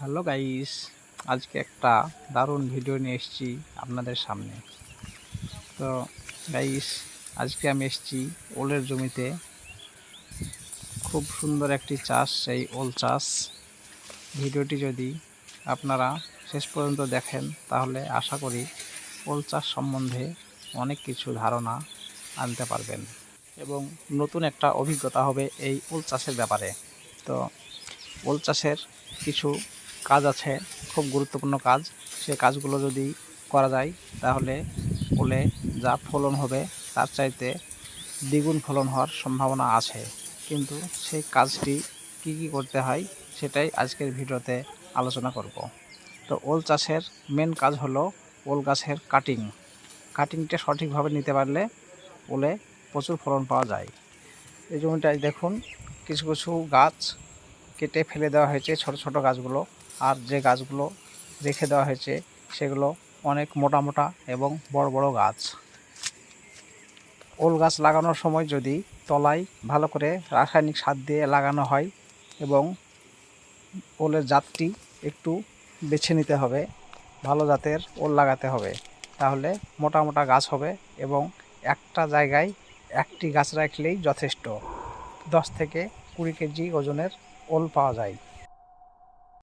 Hello guys, আজকে একটা দারুণ ভিডিও নিয়ে এসেছি আপনাদের সামনে। তো গাইস, আজকে আমি এসেছি ওলের জমিতে। খুব সুন্দর একটি চাষ, সেই ওল চাষ। ভিডিওটি যদি আপনারা শেষ পর্যন্ত দেখেন, তাহলে আশা করি ওল চাষ সম্বন্ধে অনেক কিছু ধারণা আনতে পারবেন। এবং নতুন একটা অভিজ্ঞতা হবে এই ওল চাষের ব্যাপারে। তো ওল চাষের কিছু কাজ আছে, খুব গুরুত্বপূর্ণ কাজ। সে কাজগুলো যদি করা যায়, তাহলে ওলে যা ফলন হবে, তার চাইতে দ্বিগুণ ফলন হওয়ার সম্ভাবনা আছে। কিন্তু সেই কাজটি কি কি করতে হয়, সেটাই আজকের ভিডিওতে আলোচনা করব। তো ওল চাষের মেন কাজ হলো ওল গাছের কাটিং কাটিংটা সঠিকভাবে নিতে পারলে ওলে প্রচুর ফলন পাওয়া যায়। এই জমিটায় দেখুন, কিছু কিছু গাছ কেটে ফেলে দেওয়া হয়েছে, ছোট ছোট গাছগুলো। আর যে গাছগুলো রেখে দেওয়া হয়েছে, সেগুলো অনেক মোটা মোটা এবং বড় বড় গাছ। ওল গাছ লাগানোর সময় যদি তলায় ভালো করে রাসায়নিক সার দিয়ে লাগানো হয় এবং ওলের জাতটি একটু বেছে নিতে হবে, ভালো জাতের ওল লাগাতে হবে, তাহলে মোটা মোটা গাছ হবে এবং একটা জায়গায় একটি গাছ রাখলেই যথেষ্ট। দশ থেকে কুড়ি কেজি ওজনের ওল পাওয়া যায়।